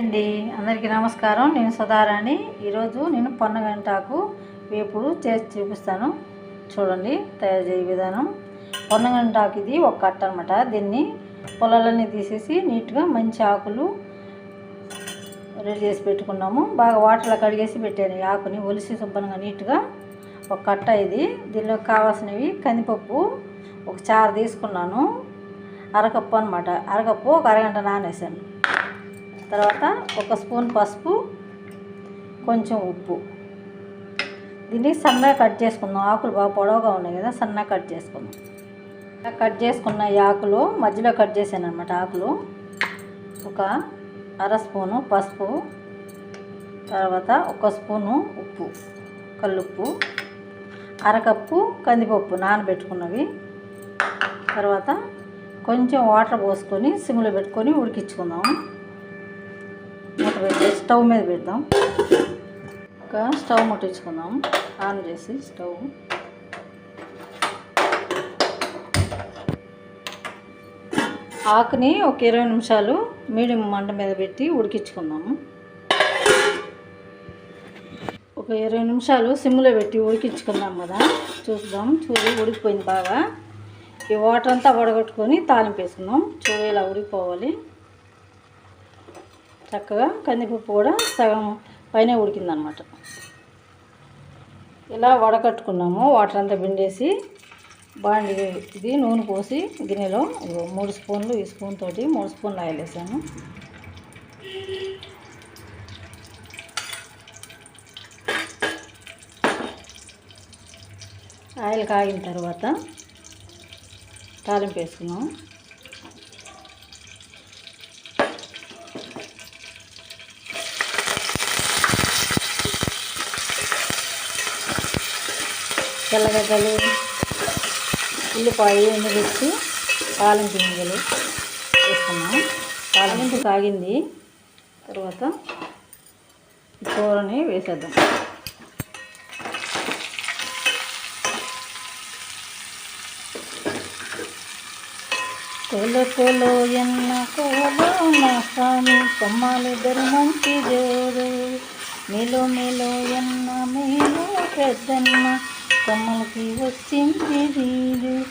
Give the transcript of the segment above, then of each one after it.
అండి. అందరికీ నమస్కారం. నేను సుధారాణి ఈరోజు నేను పొన్నగంటాకు వేపుడు చేసి చూపిస్తాను. చూడండి తయారు చేయ విధానం. పొన్నగంటాకు ఇది ఒక కట్ట అనమాట దీన్ని పొలాలన్నీ తీసేసి నీట్గా మంచి ఆకులు రెడీ చేసి పెట్టుకున్నాము. బాగా వాటర్లో కడిగేసి పెట్టాను. ఈ ఆకుని ఒలిసి శుభ్రంగా నీట్గా ఒక కట్ట ఇది. దీనిలో కావాల్సినవి కందిపప్పు ఒక చారు తీసుకున్నాను. అరకప్పు అనమాట అరకప్పు ఒక అరగంట నానేసాను. తర్వాత ఒక స్పూన్ పసుపు కొంచెం ఉప్పు. దీన్ని సన్నగా కట్ చేసుకుందాం. ఆకులు బాగా పొడవుగా ఉన్నాయి కదా సన్నగా కట్ చేసుకుందాం. ఇలా కట్ చేసుకున్న ఈ ఆకులు మధ్యలో కట్ చేశాను అనమాట ఆకులు. ఒక అర స్పూను పసుపు తర్వాత ఒక స్పూను ఉప్పు కల్లుప్పు అరకప్పు కందిపప్పు నానబెట్టుకున్నవి. తర్వాత కొంచెం వాటర్ పోసుకొని సిమ్లో పెట్టుకొని ఉడికించుకుందాము మూత పెట్టి స్టవ్ మీద పెడదాం. ఒక స్టవ్ ముట్టించుకుందాం. ఆన్ చేసి స్టవ్. ఆకుని ఒక ఇరవై నిమిషాలు మీడియం మంట మీద పెట్టి ఉడికించుకుందాము ఒక ఇరవై నిమిషాలు సిమ్లో పెట్టి ఉడికించుకుందాం కదా. చూద్దాం. చూడు ఉడికిపోయింది బాగా. ఈ వాటర్ అంతా వడగొట్టుకొని తాలింపు వేసుకుందాం. చూడు ఇలా ఉడికిపోవాలి. చక్కగా కందిపప్పు కూడా సగం పైన ఉడికిందనమాట. ఇలా వడకట్టుకున్నాము. వాటర్ అంతా పిండేసి బాండి ఇది నూనె పోసి గిన్నెలో మూడు స్పూన్లు ఈ స్పూన్ తోటి మూడు స్పూన్లు ఆయిల్ వేసాము. ఆయిల్ కాగిన తర్వాత తాలింపు వేసుకున్నాం తెల్లగడ్డలు ఉల్లిపాయ ఎండుమిర్చి తాలింపు గింజలు వేసుకున్నాం తాలింపు కాగింది. తర్వాత కూరని వేసేద్దాం. కొలో కొలో ఎన్న కోలో నా స్వామి కొమ్మాలిద్దరు మంచి జోరు. మేలో మేలో ఎన్న మేలో పెద్దన్న కొమ్మలకి వచ్చింది వీడు.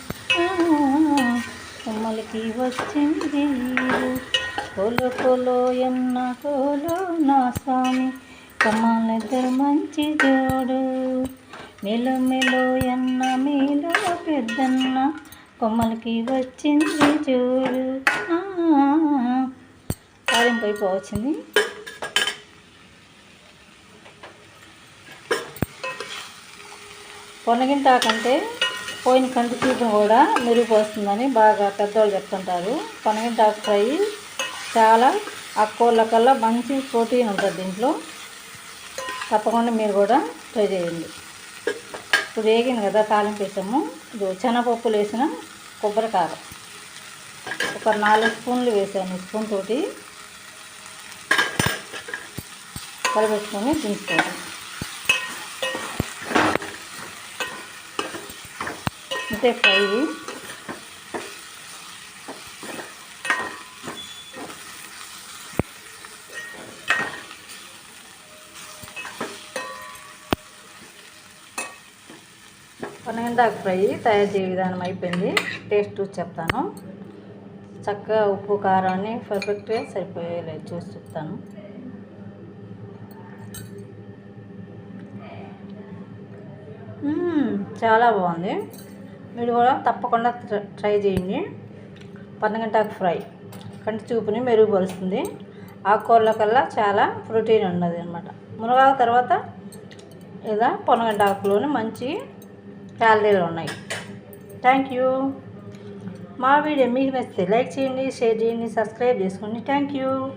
కొమ్మలకి వచ్చింది వీడు. కోలో కోలో ఎన్న కోలో నా స్వామి కొమ్మాలిద్దరు మంచి జోడు. మేలో మేలో ఎన్న మేలో పెద్దన్న కొమ్మలకి వచ్చింది చూడు. తాలింపు అయిపోవచ్చింది పొనగింటాకంటే పోయిన కంటి చూపును కూడా మెరుగుపరుస్తుందని బాగా పెద్దవాళ్ళు చెప్తుంటారు. పొనగింటాకు ఫ్రై చాలా ఆ కోళ్ళకల్లా మంచి ప్రోటీన్ ఉంటుంది దీంట్లో. తప్పకుండా మీరు కూడా ట్రై చేయండి. ఇప్పుడు వేగింది కదా తాలింపు వేసాము. ఇది శనగపప్పులు వేసిన కొబ్బరికారం ఒక నాలుగు స్పూన్లు వేసాను ఈ స్పూన్ తోటి. కలిపెట్టుకొని దించుకోవాలి. అంతే ఫ్రై. పన్నెండాకు ఫ్రై తయారు చేయ విధానం అయిపోయింది. టేస్ట్ చూసి చెప్తాను. చక్కగా ఉప్పు కారాన్ని పర్ఫెక్ట్గా సరిపోయేలా చూసి చెప్తాను. చాలా బాగుంది. మీరు కూడా తప్పకుండా ట్ర- ట్రై చేయండి. పన్నగంటాకు ఫ్రై. కంటి చూపుని మెరుగుపరుస్తుంది. ఆకుకూరల కల్లా చాలా ప్రోటీన్ ఉన్నది అనమాట మునగాకు తర్వాత ఇలా పొనగంటాకులోని మంచి క్యాలరీలు ఉన్నాయి. థ్యాంక్ యూ మా వీడియో మీకు నచ్చితే లైక్ చేయండి షేర్ చేయండి సబ్స్క్రైబ్ చేసుకోండి. Thank you